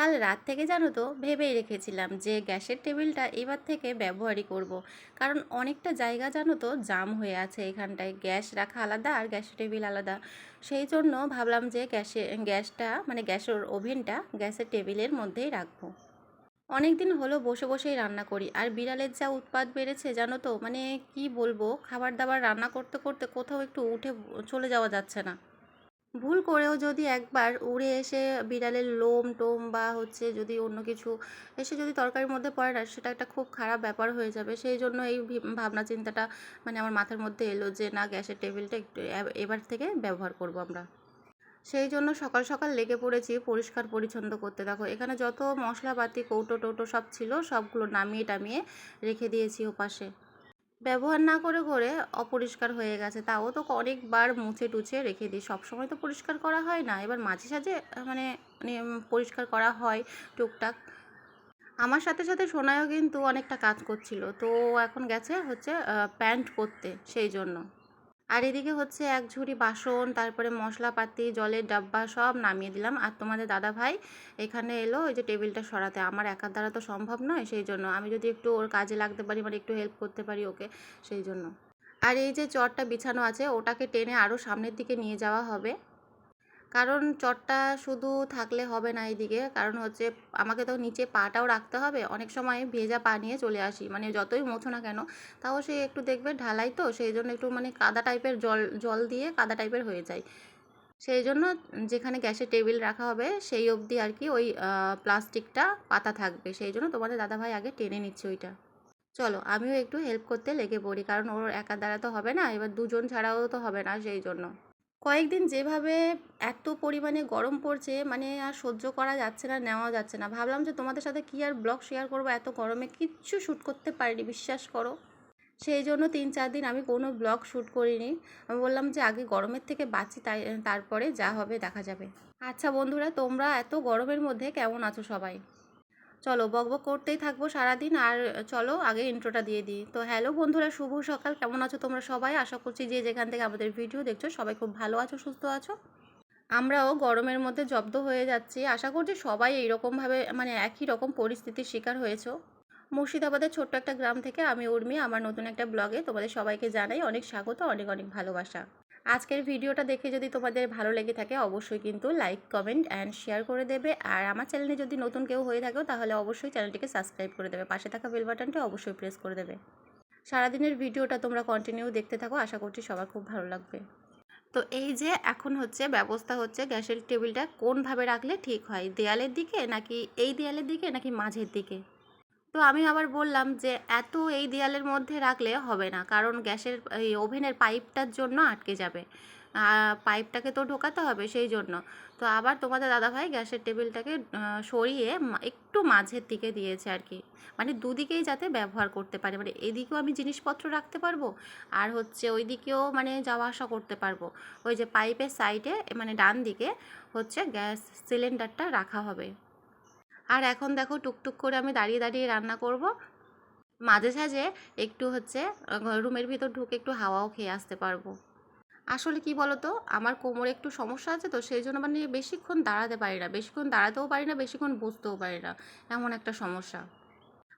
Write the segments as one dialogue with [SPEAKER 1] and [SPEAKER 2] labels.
[SPEAKER 1] কাল রাত থেকে জানো তো ভেবেই রেখেছিলাম যে গ্যাসের টেবিলটা এবার থেকে ব্যবহারই করব। কারণ অনেকটা জায়গা জানো তো জাম হয়ে আছে এখানটায়। গ্যাস রাখা আলাদা আর গ্যাসের টেবিল আলাদা। সেই জন্য ভাবলাম যে গ্যাসে, গ্যাসটা মানে গ্যাসের ওভেনটা গ্যাসের টেবিলের মধ্যেই রাখব। অনেক দিন হলো বসে বসেই রান্না করি। আর বিড়ালের যা উৎপাত বেড়েছে জানো তো মানে কি বলব, খাবার দাবার রান্না করতে করতে কোথাও একটু উঠে চলে যাওয়া যাচ্ছে না। ভুল করেও যদি একবার উড়ে এসে বিড়ালের লোম টোম বা হচ্ছে যদি অন্য কিছু এসে যদি তরকারির মধ্যে পড়ে না, সেটা একটা খুব খারাপ ব্যাপার হয়ে যাবে। সেই জন্য এই ভাবনা চিন্তাটা মানে আমার মাথার মধ্যে এলো যে, না, গ্যাসের টেবিলটা একটু এবার থেকে ব্যবহার করব আমরা। সেই জন্য সকাল সকাল লেগে পড়েছি, পরিষ্কার পরিচ্ছন্ন করতে। দেখো, এখানে যত মশলাপাতি কৌটো টৌটো সব ছিল, সবগুলো নামিয়ে টামিয়ে রেখে দিয়েছি ওপাশে। ব্যবহার না করে করে অপরিষ্কার হয়ে গেছে। তাও তো অনেকবার মুছে টুছে রেখে দিই। সবসময় তো পরিষ্কার করা হয় না। এবার মাঝে, সাঝে মানে মানে পরিষ্কার করা হয় টুকটাক। আমার সাথে সাথে সোনায়ও কিন্তু অনেকটা কাজ করছিল। তো এখন গেছে হচ্ছে প্যান্ট করতে, সেই জন্য। আর এদিকে হচ্ছে এক ঝুড়ি বাসন, তারপরে মশলাপাতি, জলের ডাব্বা সব নামিয়ে দিলাম। আর তোমাদের দাদা ভাই এখানে এলো, ওই যে টেবিলটা সরাতে। আমার একার দ্বারা তো সম্ভব নয় সেই জন্য। আমি যদি একটু ওর কাজে লাগতে পারি মানে একটু হেল্প করতে পারি ওকে সেই জন্য। আর এই যে চটটা বিছানো আছে, ওটাকে টেনে আরও সামনের দিকে নিয়ে যাওয়া হবে। কারণ চটটা শুধু থাকলে হবে না এইদিকে। কারণ হচ্ছে আমাকে তো নিচে পাটাও রাখতে হবে। অনেক সময় ভেজা পা নিয়ে চলে আসি। মানে যতই মোছো না কেন, তাও সে একটু দেখবে ঢালাই তো সেই জন্য একটু মানে কাদা টাইপের জল জল দিয়ে কাদা টাইপের হয়ে যায়। সেই জন্য যেখানে গ্যাসের টেবিল রাখা হবে, সেই অবধি আর কি ওই প্লাস্টিকটা পাতা থাকবে। সেই জন্য তোমাদের দাদাভাই আগে টেনে নিচ্ছে ওইটা। চলো, আমিও একটু হেল্প করতে লেগে পড়ি। কারণ ওর একা দ্বারা তো হবে না, এবার দুজন ছাড়াও তো হবে না সেই জন্য কয়েকদিন যেভাবে এত পরিমাণে গরম পড়ছে মানে আর সহ্য করা যাচ্ছে না নেওয়া যাচ্ছে না। ভাবলাম যে তোমাদের সাথে কি আর ব্লগ শেয়ার করব, এত গরমে কিচ্ছু শ্যুট করতে পারিনি, বিশ্বাস করো। সেই জন্য তিন চার দিন আমি কোনো ব্লগ শ্যুট করিনি। আমি বললাম যে আগে গরমের থেকে বাঁচি, তাই, তারপরে যা হবে দেখা যাবে। আচ্ছা বন্ধুরা, তোমরা এত গরমের মধ্যে কেমন আছো সবাই? চলো বকবক করতেই থাকব সারাদিন আর চলো আগে ইন্ট্রোটা দিয়ে দিই। তো হ্যালো বন্ধুরা, শুভ সকাল। কেমন আছো তোমরা সবাই? আশা করছি যে যেখান থেকে আমাদের ভিডিও দেখছ সবাই খুব ভালো আছো, সুস্থ আছো। আমরাও গরমের মধ্যে জব্দ হয়ে যাচ্ছি। আশা করছি সবাই এইরকমভাবে মানে একই রকম পরিস্থিতির শিকার হয়েছো। মুর্শিদাবাদের ছোট্ট একটা গ্রাম থেকে আমি উর্মি, আমার নতুন একটা ব্লগে তোমাদের সবাইকে জানাই অনেক স্বাগত, অনেক অনেক ভালোবাসা। আজকের ভিডিওটা দেখে যদি তোমাদের ভালো লেগে থাকে, অবশ্যই কিন্তু লাইক কমেন্ট অ্যান্ড শেয়ার করে দেবে। আর আমার চ্যানেলে যদি নতুন কেউ হয়ে থাকো তাহলে অবশ্যই চ্যানেলটিকে সাবস্ক্রাইব করে দেবে। পাশে থাকা বেল বাটনটি অবশ্যই প্রেস করে দেবে। সারাদিনের ভিডিওটা তোমরা কন্টিনিউ দেখতে থাকো। আশা করছি সবার খুব ভালো লাগবে। তো এই যে এখন হচ্ছে ব্যবস্থা হচ্ছে গ্যাসের টেবিলটা কোনভাবে রাখলে ঠিক হয়? দেয়ালের দিকে নাকি এই দেয়ালের দিকে নাকি মাঝের দিকে? তো আমি আবার বললাম যে, এত এই দেয়ালের মধ্যে রাখলে হবে না। কারণ গ্যাসের এই ওভেনের পাইপটার জন্য আটকে যাবে। পাইপটাকে তো ঢোকাতে হবে সেই জন্য। তো আবার তোমাদের দাদাভাই গ্যাসের টেবিলটাকে সরিয়ে একটু মাঝের দিকে দিয়েছে আর কি। মানে দুদিকেই যাতে ব্যবহার করতে পারে। মানে এদিকেও আমি জিনিসপত্র রাখতে পারব আর হচ্ছে ওই দিকেও মানে যাওয়া আসা করতে পারব। ওই যে পাইপের সাইডে মানে ডান দিকে হচ্ছে গ্যাস সিলিন্ডারটা রাখা হবে। আর এখন দেখো টুকটুক করে আমি দাঁড়িয়ে দাঁড়িয়ে রান্না করব। মাঝে সাঝে একটু হচ্ছে রুমের ভিতর ঢুকে একটু হাওয়াও খেয়ে আসতে পারব। আসলে কি বলতো, আমার কোমরে একটু সমস্যা আছে তো, সেই জন্য মানে বেশিক্ষণ দাঁড়াতে পারি না। বেশিক্ষণ দাঁড়াতেও পারি না, বেশিক্ষণ বসতেও পারি না। এমন একটা সমস্যা।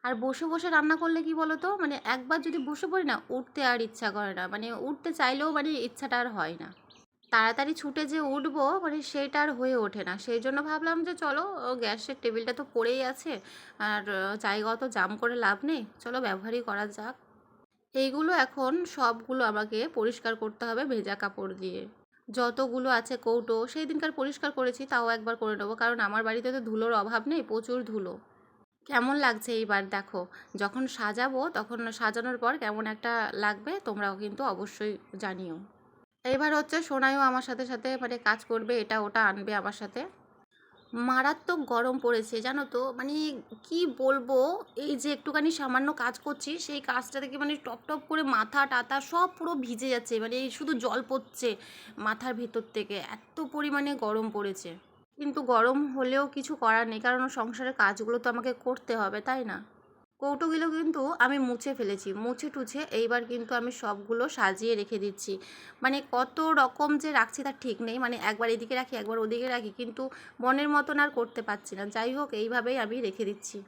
[SPEAKER 1] আর বসে বসে রান্না করলে কি বলতো মানে একবার যদি বসে পড়ি না, উঠতে আর ইচ্ছা করে না। মানে উঠতে চাইলেও মানে ইচ্ছাটা আর হয় না। তাড়াতাড়ি ছুটে যে উঠবো মানে সেটা আর হয়ে ওঠে না। সেই জন্য ভাবলাম যে চলো গ্যাসের টেবিলটা তো পড়েই আছে, আর জায়গা তো জাম করে লাভ নেই, চলো ব্যবহারই করা যাক। এইগুলো এখন সবগুলো আমাকে পরিষ্কার করতে হবে ভেজা কাপড় দিয়ে। যতগুলো আছে কৌটো, সেই দিনকার পরিষ্কার করেছি, তাও একবার করে নেব, কারণ আমার বাড়িতে তো ধুলোর অভাব নেই, প্রচুর ধুলো। কেমন লাগছে এইবার দেখো, যখন সাজাবো, তখন সাজানোর পর কেমন একটা লাগবে, তোমরাও কিন্তু অবশ্যই জানিও। এইবার হচ্ছে সোনাইও আমার সাথে সাথে মানে কাজ করবে, এটা ওটা আনবে আমার সাথে। মারাত্মক গরম পড়েছে, জানো তো? মানে কি বলব? এই যে একটুখানি সামান্য কাজ করছি, সেই কাজটা থেকে মানে টপ টপ করে মাথা টাথা সব পুরো ভিজে যাচ্ছে মানে শুধু জল পড়ছে মাথার ভেতর থেকে। এত পরিমাণে গরম পড়েছে। কিন্তু গরম হলেও কিছু করার নেই, কারণ সংসারের কাজগুলো তো আমাকে করতে হবে, তাই না? কৌটোগুলো কিন্তু আমি মুছে ফেলেছি, মুছে টুছে এইবার কিন্তু আমি সবগুলো সাজিয়ে রেখে দিচ্ছি। মানে কত রকম যে রাখছি তার ঠিক নেই মানে একবার এদিকে রাখি, একবার ওদিকে রাখি, কিন্তু মনের মতন আর করতে পারছি না। যাই হোক, এইভাবেই আমি রেখে দিচ্ছি।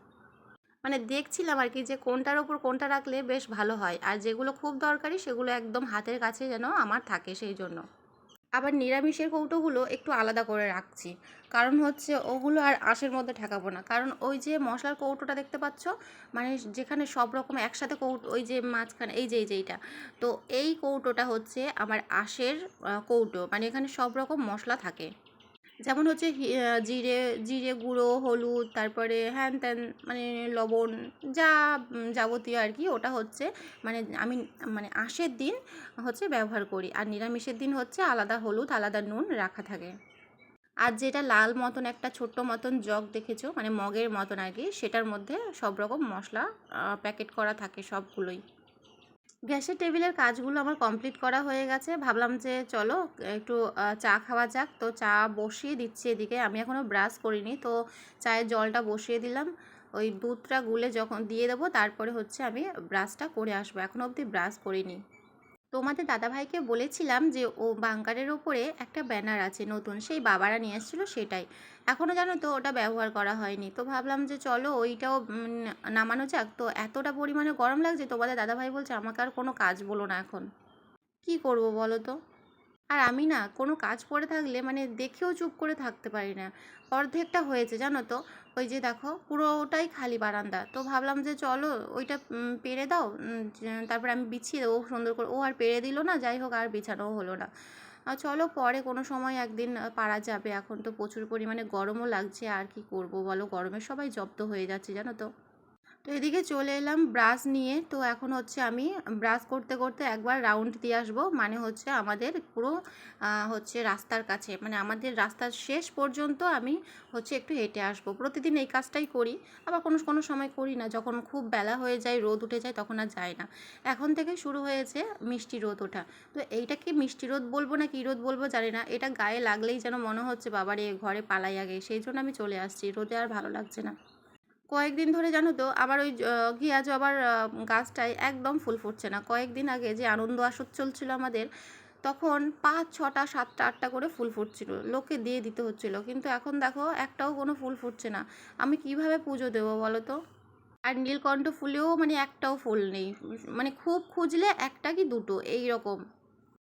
[SPEAKER 1] মানে দেখছিলাম আর কি যে কোনটার ওপর কোনটা রাখলে বেশ ভালো হয়, আর যেগুলো খুব দরকারি সেগুলো একদম হাতের কাছে যেন আমার থাকে সেই জন্য। আবার নিরামিষের কৌটোগুলো একটু আলাদা করে রাখছি। কারণ হচ্ছে ওগুলো আর আঁশের মধ্যে ঠেকাবো না। কারণ ওই যে মশলার কৌটোটা দেখতে পাচ্ছ? মানে যেখানে সব রকম একসাথে কৌটো, ওই যে মাঝখানে, এই যে এই যে, এইটা। তো এই কৌটোটা হচ্ছে আমার আঁশের কৌটো। মানে এখানে সব রকম মশলা থাকে। যেমন হচ্ছে জিরে জিরে গুঁড়ো, হলুদ, তারপরে হ্যান ত্যান মানে লবণ, যা যাবতীয় আর কি, ওটা হচ্ছে মানে আমি মানে আঁশের দিন হচ্ছে ব্যবহার করি। আর নিরামিষের দিন হচ্ছে আলাদা হলুদ, আলাদা নুন রাখা থাকে। আর যেটা লাল মতন, একটা ছোট্ট মতন জগ দেখেছ? মানে মগের মতন আর কি, সেটার মধ্যে সব রকম মশলা প্যাকেট করা থাকে সবগুলোই। গ্যাসের টেবিলের কাজগুলো আমার কমপ্লিট করা হয়ে গেছে। ভাবলাম যে চলো, একটু চা খাওয়া যাক। তো চা বসিয়ে দিচ্ছি এদিকে। আমি এখনও ব্রাশ করিনি, তো চায়ের জলটা বসিয়ে দিলাম। ওই দুধটা গুলে যখন দিয়ে দেবো, তারপরে হচ্ছে আমি ব্রাশটা করে আসব। এখনও অবধি ব্রাশ করিনি। তোমাদের দাদাভাইকে বলেছিলাম যে, ও বাঙ্কারের ওপরে একটা ব্যানার আছে নতুন, সেই বাবারা নিয়ে এসেছিল সেটাই। এখনও জানো তো ওটা ব্যবহার করা হয়নি। তো ভাবলাম যে, চলো ওইটাও নামানো যাক। তো এতটা পরিমাণে গরম লাগছে, তোমাদের দাদাভাই বলছে, আমাকে আর কোনো কাজ বলো না এখন। কি করব বলো তো? আর আমি না কোনো কাজ পড়ে থাকলে মানে দেখেও চুপ করে থাকতে পারি না। অর্ধেকটা হয়েছে, জানো তো? ওই যে দেখো, পুরোটাই খালি বারান্দা। তো ভাবলাম যে চলো ওইটা পেরে দাও তারপরে আমি বিছিয়ে দেবো। সুন্দর করে, ও আর পেরে দিল না, যাই হোক, আর বিছানোও হলো না। আর চলো পরে কোনো সময় একদিন পারা যাবে। এখন তো প্রচুর পরিমাণে গরমও লাগছে, আর কি করব বলো? গরমে সবাই জব্দ হয়ে যাচ্ছে, জানো তো? তো এদিকে চলে এলাম ব্রাশ নিয়ে। তো এখন হচ্ছে আমি ব্রাশ করতে করতে একবার রাউন্ড দিয়ে আসব। মানে হচ্ছে আমাদের পুরো হচ্ছে রাস্তার কাছে। মানে আমাদের রাস্তার শেষ পর্যন্ত আমি হচ্ছে একটু হেঁটে আসব। প্রতিদিন এই কাজটাই করি। আবার কোনো কোনো সময় করি না। যখন খুব বেলা হয়ে যায়, রোদ উঠে যায়, তখন আর যায় না। এখন থেকে শুরু হয়েছে মিষ্টি রোদ ওঠা। তো এইটা কি মিষ্টি রোদ বলব না কী রোদ বলব জানি না। এটা গায়ে লাগলেই যেন মনে হচ্ছে, বাবারে, ঘরে পালাই আগে। সেই জন্য আমি চলে আসছি। রোদে আর ভালো লাগছে না। কয়েকদিন ধরে জানো তো, আবার ওই ঘিয়া জবার গাছটায় একদম ফুল ফুটছে না। কয়েকদিন আগে যে আনন্দ আসর চলছিল আমাদের, তখন পাঁচ, ছটা, সাতটা, আটটা করে ফুল ফুটছিল। লোককে দিয়ে দিতে হচ্ছিল, কিন্তু এখন দেখো একটাও কোনো ফুল ফুটছে না। আমি কীভাবে পুজো দেবো বলো তো? আর নীলকণ্ঠ ফুলেও মানে একটাও ফুল নেই। মানে খুব খুঁজলে একটা কি দুটো এই রকম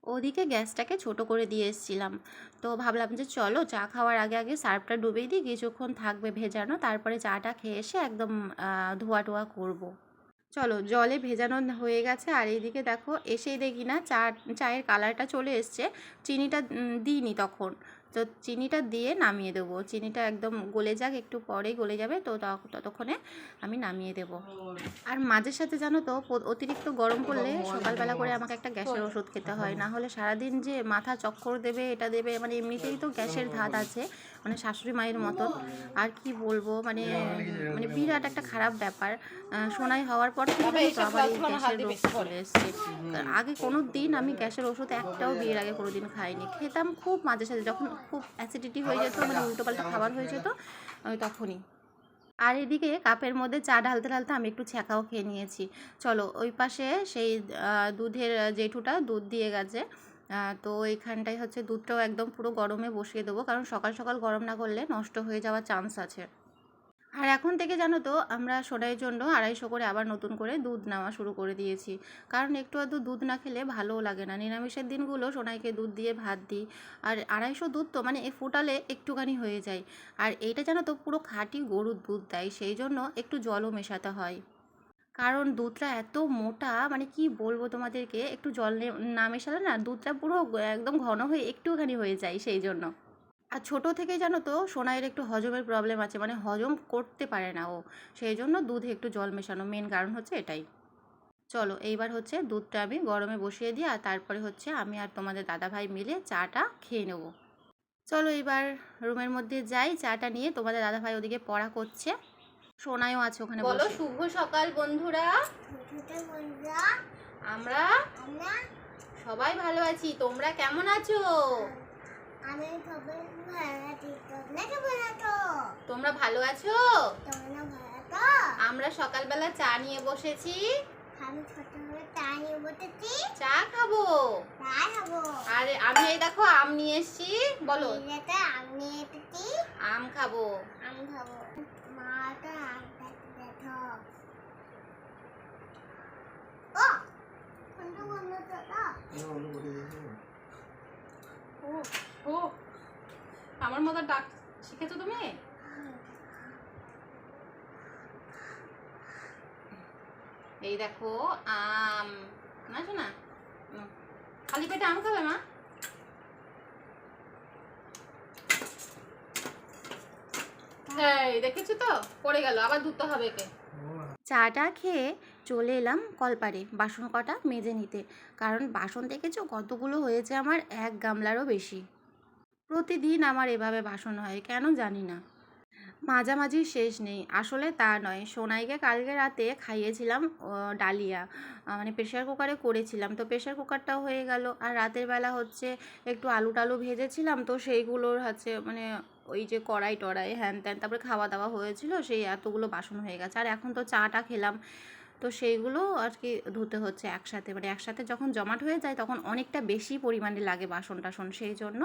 [SPEAKER 1] ওদিকে গ্যাসটাকে ছোট করে দিয়ে এসেছিলাম। তো ভাবলাম যে চলো চা খাওয়ার আগে আগে সার্ফটা ডুবিয়ে দিই, কিছুক্ষণ থাকবে ভেজানো, তারপরে চাটা খেয়ে এসে একদম ধোয়া টোয়া করব। চলো জলে ভেজানো হয়ে গেছে, আর এইদিকে দেখো এসেই দেখি না চা, চায়ের কালারটা চলে এসছে, চিনিটা দিইনি তখন। তো চিনিটা দিয়ে নামিয়ে দেবো। চিনিটা একদম গলে যাক একটু পরেই গলে যাবে তো ততক্ষণে আমি নামিয়ে দেব। আর মাঝের সাথে জানো তো অতিরিক্ত গরম পড়লে সকালবেলা করে আমাকে একটা গ্যাসের ওষুধ খেতে হয়। না হলে সারাদিন যে মাথা চক্কর দেবে এটা দেবে মানে এমনিতেই তো গ্যাসের ধাত আছে। মানে শাশুড়ি মায়ের মতন। আর কি বলব মানে মানে বিরাট একটা খারাপ ব্যাপার। সোনাই হওয়ার পর থেকে তো এই গ্যাসের রোগ চলে এসছে। আগে কোনো দিন আমি গ্যাসের ওষুধ একটাও বিয়ের আগে কোনো দিন খাইনি। খেতাম খুব মাঝে সাঝে যখন খুব অ্যাসিডিটি হয়ে যেত মানে উল্টোপাল্টা খাবার হয়ে যেত আমি তখনই। আর এদিকে কাপের মধ্যে চা ঢালতে ঢালতে আমি একটু ছ্যাঁকাও খেয়ে নিয়েছি। চলো ওই পাশে সেই দুধের জেঠুটা দুধ দিয়ে গেছে। তো এইখানটায় হচ্ছে দুধটাও একদম পুরো গরমে বসিয়ে দেবো। কারণ সকাল সকাল গরম না করলে নষ্ট হয়ে যাওয়ার চান্স আছে। আর এখন থেকে জানো তো, আমরা সোনাইয়ের জন্য আড়াইশো করে আবার নতুন করে দুধ নেওয়া শুরু করে দিয়েছি। কারণ একটু আধটু দুধ না খেলে ভালোও লাগে না। নিরামিষের দিনগুলো সোনাইকে দুধ দিয়ে ভাত দিই। আর আড়াইশো দুধ তো মানে এ ফোটালে একটুখানি হয়ে যায়। আর এইটা জানো তো পুরো খাঁটি গরুর দুধ দেয়। সেই জন্য একটু জলও মেশাতে হয়। কারণ দুধটা এত মোটা মানে কি বলব তোমাদেরকে, একটু জল নে- মেশালে না দুধটা পুরো একদম ঘন হয়ে একটুখানি হয়ে যায় সেই জন্য আর ছোটো থেকেই জানো তো, সোনাইয়ের একটু হজমের প্রবলেম আছে মানে হজম করতে পারে না ও। সেই জন্য দুধে একটু জল মেশানো মেন কারণ হচ্ছে এটাই। চলো, এইবার হচ্ছে দুধটা আমি গরমে বসিয়ে দিই আর তারপরে হচ্ছে আমি আর তোমাদের দাদাভাই মিলে চাটা খেয়ে নেব। চলো এবার রুমের মধ্যে যাই, চাটা নিয়ে তোমাদের দাদাভাই ওদিকে পড়া করছে। সোনাইও আছে ওখানে বলো শুভ সকাল বন্ধুরা। আমরা
[SPEAKER 2] আমরা
[SPEAKER 1] সবাই ভালো আছি তোমরা কেমন আছো?
[SPEAKER 2] আমি সবাই
[SPEAKER 1] তোমরা ভালো আছো?
[SPEAKER 2] তোমরা
[SPEAKER 1] আমরা সকালবেলা চা নিয়ে বসেছি।
[SPEAKER 2] আমি চা নিয়ে বসেছি
[SPEAKER 1] চা খাব? আর আমি এই দেখো আম নিয়ে এসেছি। বলো।
[SPEAKER 2] এটা আমি এসেছি।
[SPEAKER 1] আম খাব।
[SPEAKER 2] আমি খাব। ও
[SPEAKER 1] আমার মতো ডাক শিখেছো তুমি? এই দেখো আম. না শোনা? খালি পেটে আম খাবে মা? এই দেখেছ তো? আবার হবে চাটা খেয়ে চলে এলাম কলপারে, বাসন কটা মেজে নিতে। কারণ বাসন দেখেছ? কতগুলো হয়েছে আমার? এক গামলারও বেশি। প্রতিদিন আমার এভাবে বাসন হয়, কেন জানি না। মাঝামাঝি শেষ নেই, আসলে তা নয়। সোনাইকে কালকে রাতে খাইয়েছিলাম ডালিয়া। মানে প্রেশার কুকারে করেছিলাম। তো প্রেশার কুকারটাও হয়ে গেল। আর রাতের বেলা হচ্ছে একটু আলু টালু ভেজেছিলাম, তো সেইগুলোর হচ্ছে মানে ওই যে কড়াই টড়াই, হ্যান ত্যান, তারপরে খাওয়া দাওয়া হয়েছিল, সেই এতগুলো বাসন হয়ে গেছে। আর এখন তো চাটা খেলাম, তো সেইগুলো আর কি ধুতে হচ্ছে একসাথে। মানে একসাথে যখন জমাট হয়ে যায়, তখন অনেকটা বেশি পরিমাণে লাগে বাসন টাসন, সেই জন্য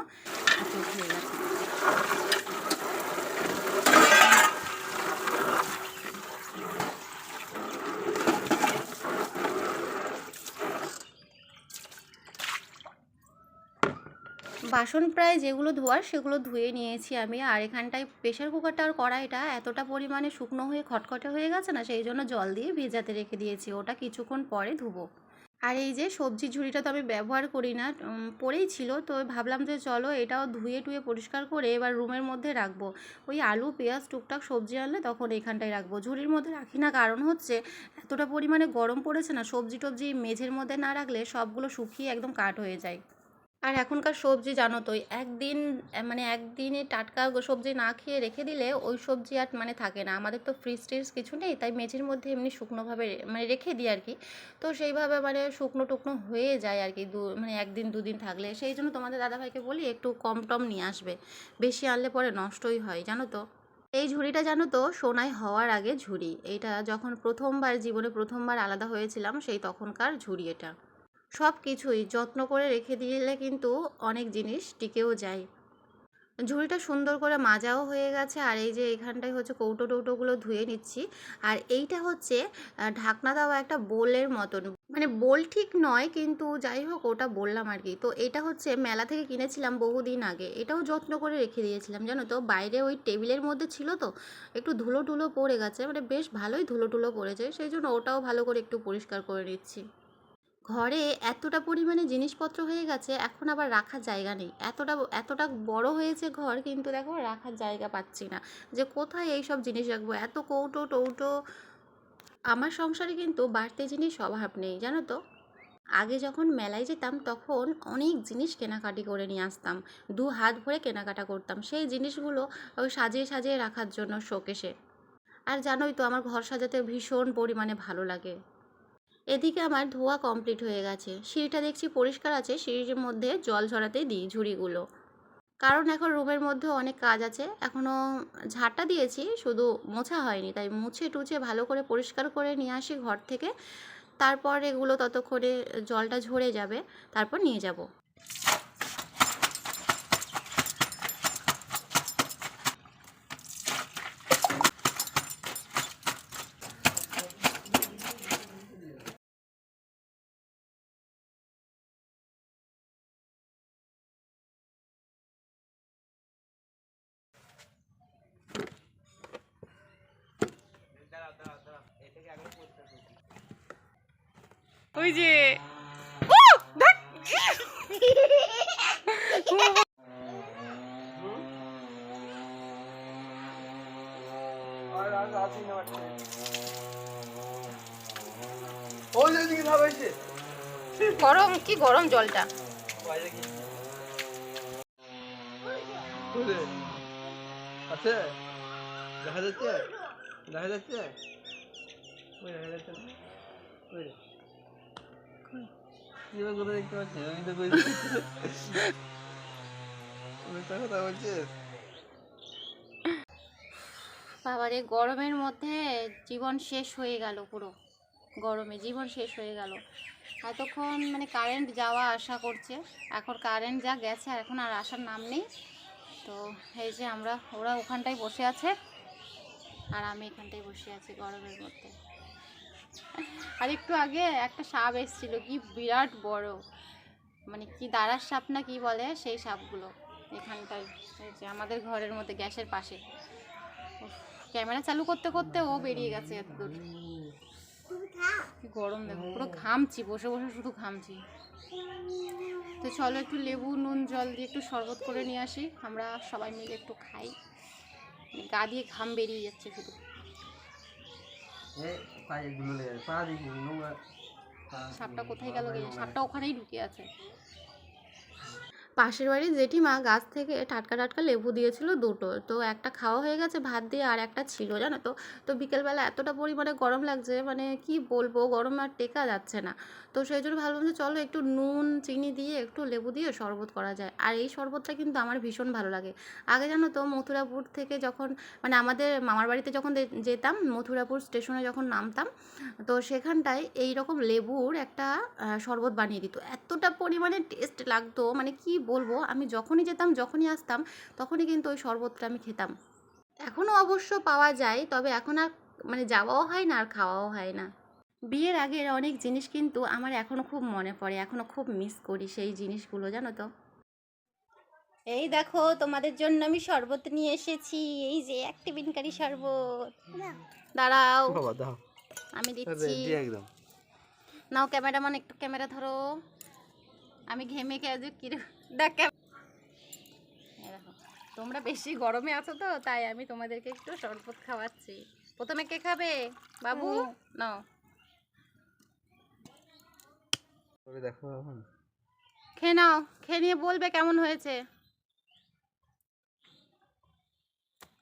[SPEAKER 1] গেছে। বাসন প্রায় যেগুলো ধোয়ার সেগুলো ধুয়ে নিয়েছি আমি। আর এখানটায় প্রেশার কুকারটা আর কড়াইটা এতটা পরিমাণে শুকনো হয়ে খটখটে হয়ে গেছে না, সেই জন্য জল দিয়ে ভেজাতে রেখে দিয়েছি। ওটা কিছুক্ষণ পরে ধুবো। আর এই যে সবজি ঝুড়িটা তো আমি ব্যবহার করি না পড়েই ছিল, তো ভাবলাম যে চলো এটাও ধুয়ে টুয়ে পরিষ্কার করে এবার রুমের মধ্যে রাখব। ওই আলু, পেঁয়াজ, টুকটাক সবজি আনলে তখন এখানটায় রাখব। ঝুড়ির মধ্যে রাখি না, কারণ হচ্ছে এতটা পরিমাণে গরম পড়েছে না, সবজি টবজি মেঝের মধ্যে না রাখলে সবগুলো শুকিয়ে একদম কাট হয়ে যায়। আর এখনকার সবজি জানো তো একদিন মানে একদিনে টাটকা সবজি না খেয়ে রেখে দিলে ওই সবজি আর মানে থাকে না। আমাদের তো ফ্রিজ ট্রিজ কিছু নেই, তাই মেঝের মধ্যে এমনি শুকনোভাবে মানে রেখে দিই আর কি। তো সেইভাবে মানে শুকনো টুকনো হয়ে যায় আর কি, দু মানে একদিন, দুদিন থাকলে। সেই জন্য তোমাদের দাদাভাইকে বলি, একটু কম টম নিয়ে আসবে। বেশি আনলে পরে নষ্টই হয়, জানো তো? এই ঝুড়িটা জানো তো, সোনায় হওয়ার আগে ঝুড়ি। এইটা যখন প্রথমবার, জীবনে প্রথমবার আলাদা হয়েছিলাম, সেই তখনকার ঝুড়ি এটা। সব কিছুই যত্ন করে রেখে দিলে কিন্তু অনেক জিনিস টিকেও যায়। ঝুড়িটা সুন্দর করে মাজাও হয়ে গেছে আর এই যে এখানটায় হচ্ছে কৌটো টৌটোগুলো ধুয়ে নিচ্ছি। আর এইটা হচ্ছে ঢাকনা দেওয়া একটা বোলের মতন। মানে বোল ঠিক নয় কিন্তু যাই হোক ওটা বললাম আর কি। তো এটা হচ্ছে মেলা থেকে কিনেছিলাম বহুদিন আগে। এটাও যত্ন করে রেখে দিয়েছিলাম, জানো তো? বাইরে ওই টেবিলের মধ্যে ছিল তো, একটু ধুলো টুলো পড়ে গেছে। মানে বেশ ভালোই ধুলো টুলো পড়েছে। সেই জন্য ওটাও ভালো করে একটু পরিষ্কার করে নিচ্ছি। ঘরে এতটা পরিমাণে জিনিসপত্র হয়ে গেছে, এখন আবার রাখার জায়গা নেই। এতটা এতটা বড় হয়েছে ঘর কিন্তু দেখো রাখার জায়গা পাচ্ছি না। যে কোথায় এই সব জিনিস রাখব? এত কৌটো টৌটো। আমার সংসারে কিন্তু বাড়তি জিনিস অভাব নেই, জানো তো? আগে যখন মেলায় যেতাম তখন অনেক জিনিস কেনাকাটি করে নিয়ে আসতাম। দু হাত ভরে কেনাকাটা করতাম। সেই জিনিসগুলো ওই সাজিয়ে সাজিয়ে রাখার জন্য শোকেশে আর জানোই তো আমার ঘর সাজাতে ভীষণ পরিমাণে ভালো লাগে। এদিকে আমার ধোয়া কমপ্লিট হয়ে গেছে। সিঁড়িটা দেখছি পরিষ্কার আছে, সিঁড়ির মধ্যে জল ঝরাতে দিই ঝুড়িগুলো। কারণ এখন রুমের মধ্যে অনেক কাজ আছে, এখনও ঝাড়টা দিয়েছি, শুধু মোছা হয়নি, তাই মুছে টুছে ভালো করে পরিষ্কার করে নিয়ে আসি ঘর থেকে। তারপর এগুলো ততক্ষণে জলটা ঝরে যাবে, তারপর নিয়ে যাব। গরম কি গরম জলটা?
[SPEAKER 3] আছে? দেখা যাচ্ছে? দেখা যাচ্ছে? দেখা যাচ্ছে ওই রে।
[SPEAKER 1] বাবারে, গরমের মধ্যে জীবন শেষ হয়ে গেল পুরো। গরমে জীবন শেষ হয়ে গেল। এতক্ষণ মানে কারেন্ট যাওয়া আশা করছে। এখন কারেন্ট যা গেছে, আর এখন আর আসার নাম নেই। তো এই যে আমরা, ওরা ওখানটায় বসে আছে। আর আমি এখানটায় বসে আছি গরমের মধ্যে। আর একটু আগে একটা সাপ এসেছিল, কি বিরাট বড়। মানে কি দাঁড়ার সাপ না কি বলে সেই সাপগুলো এখানটায় যে আমাদের ঘরের মধ্যে গ্যাসের পাশে। ক্যামেরা চালু করতে করতে ও বেরিয়ে গেছে এত দূর।
[SPEAKER 2] তুমি খাও
[SPEAKER 1] কি গরম দেখো, পুরো ঘামছি, বসে বসে শুধু ঘামছি। তো চলো একটু লেবু, নুন, জল দিয়ে একটু শরবত করে নিয়ে আসি। আমরা সবাই মিলে একটু খাই। গা দিয়ে ঘাম বেরিয়ে যাচ্ছে শুধু।
[SPEAKER 3] পায়ে গুলো লেগে পা দেখি নোংরা।
[SPEAKER 1] সাপটা কোথায় গেল সাপটা ওখানেই ঢুকে আছে। পাশের বাড়ির জেঠিমা গাছ থেকে টাটকা টাটকা লেবু দিয়েছিল দুটো। তো একটা খাওয়া হয়ে গেছে, ভাত দিয়ে আর একটা ছিল, জানো তো? তো বিকেলবেলা এতটা পরিমাণে গরম লাগছে মানে কি বলব, গরম আর টেকা যাচ্ছে না। তো সেই জন্য ভাবলাম যে চলো একটু নুন, চিনি দিয়ে একটু লেবু দিয়ে শরবত করা যায়। আর এই শরবতটা কিন্তু আমার ভীষণ ভালো লাগে। আগে জানো তো, মথুরাপুর থেকে যখন মানে আমাদের মামার বাড়িতে যখন যেতাম, মথুরাপুর স্টেশনে যখন নামতাম, তো সেখানটায় এই রকম লেবুর একটা শরবত বানিয়ে দিত। এতটা পরিমাণে টেস্ট লাগতো মানে কি বলব আমি যখনই যেতাম যখনই আসতাম তখনই কিন্তু ওই শরবতটা আমি খেতাম। এখনও অবশ্য পাওয়া যায় তবে এখন আর মানে যাওয়াও হয় না আর খাওয়াও হয় না। বিয়ের আগের অনেক জিনিস কিন্তু আমার এখনও খুব মনে পড়ে এখনও খুব মিস করি সেই জিনিসগুলো জানো তো। এই দেখো তোমাদের জন্য আমি শরবত নিয়ে এসেছি এই যে এক টিফিনকারি শরবত। দাঁড়াও। আমি দিচ্ছি।
[SPEAKER 3] একদম।
[SPEAKER 1] নাও ক্যামেরাম্যান একটু ক্যামেরা ধরো। আমি ঘেমে গেছে কিরম দেখ তোমরা বেশি গরমে আছো তো তাই আমি তোমাদেরকে একটু শরবত খাওয়াচ্ছি। প্রথমে কে খাবে? বাবু? নাও।
[SPEAKER 3] দেখো
[SPEAKER 1] খেয়ে নাও খেয়ে নিয়ে বলবে কেমন হয়েছে।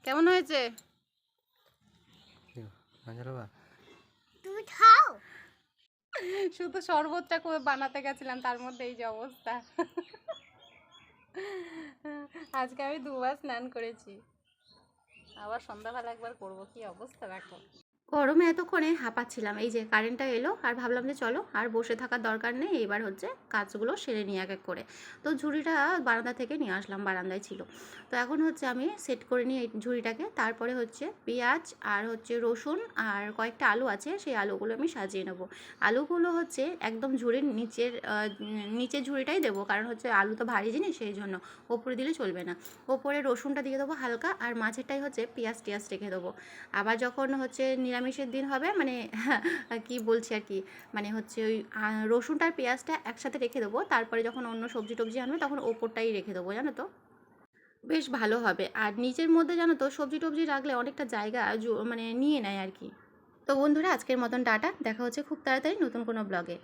[SPEAKER 1] কেমন হয়েছে?
[SPEAKER 2] তুমি খাও।
[SPEAKER 1] শুধু শরবতটা করে বানাতে গেছিলাম তার মধ্যে এই যে অবস্থা। আজকে আমি দুবার স্নান করেছি। আবার সন্ধ্যাবেলা একবার করব কি অবস্থা দেখো। গরমে এতক্ষণে হাঁপাচ্ছিলাম। এই যে কারেন্টটা এলো আর ভাবলাম যে চলো আর বসে থাকার দরকার নেই। এবার হচ্ছে কাজগুলো সেরে নিই এক এক করে। তো ঝুড়িটা বারান্দা থেকে নিয়ে আসলাম, বারান্দায় ছিল। তো এখন হচ্ছে আমি সেট করে নিই এই ঝুড়িটাকে। তারপরে হচ্ছে পেঁয়াজ আর হচ্ছে রসুন আর কয়েকটা আলু আছে, সেই আলুগুলো আমি সাজিয়ে নেব। আলুগুলো হচ্ছে একদম ঝুড়ির নিচের নিচের ঝুড়িটাই দেবো। কারণ হচ্ছে আলু তো ভারী জিনিস, সেই জন্য ওপরে দিলে চলবে না। ওপরে রসুনটা দিয়ে দেবো হালকা আর মাঝেরটাই হচ্ছে পেঁয়াজ টিয়াজ রেখে দেবো। আবার যখন হচ্ছে নিরামিষের দিন হবে মানে কি বলছি আর কি মানে হচ্ছে ওই রসুনটা আর পেঁয়াজটা একসাথে রেখে দেবো, তারপরে যখন অন্য সবজি টবজি আনবে তখন ওপরটাই রেখে দেবো, জানো তো। বেশ ভালো হবে। আর নিচের মধ্যে জানো তো, সবজি টবজি রাখলে অনেকটা জায়গা মানে নিয়ে নেয় আর কি। তো বন্ধুরা, আজকের মতন টাটা, দেখা হচ্ছে খুব তাড়াতাড়ি নতুন কোনো ব্লগে